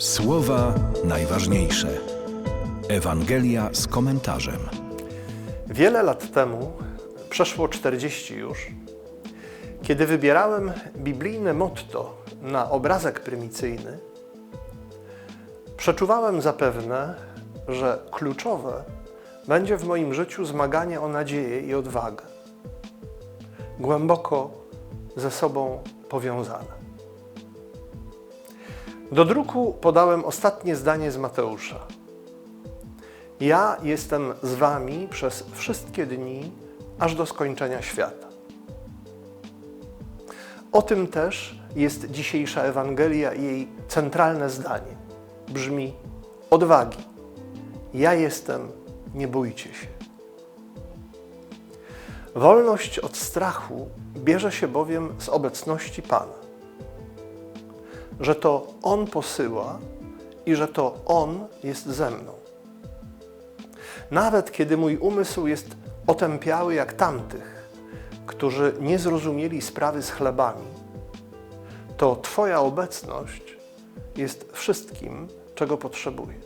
Słowa najważniejsze. Ewangelia z komentarzem. Wiele lat temu, przeszło 40 już, kiedy wybierałem biblijne motto na obrazek prymicyjny, przeczuwałem zapewne, że kluczowe będzie w moim życiu zmaganie o nadzieję i odwagę, głęboko ze sobą powiązane. Do druku podałem ostatnie zdanie z Mateusza. Ja jestem z wami przez wszystkie dni, aż do skończenia świata. O tym też jest dzisiejsza Ewangelia i jej centralne zdanie. Brzmi odwagi. Ja jestem, nie bójcie się. Wolność od strachu bierze się bowiem z obecności Pana. Że to On posyła i że to On jest ze mną. Nawet kiedy mój umysł jest otępiały jak tamtych, którzy nie zrozumieli sprawy z chlebami, to Twoja obecność jest wszystkim, czego potrzebuję.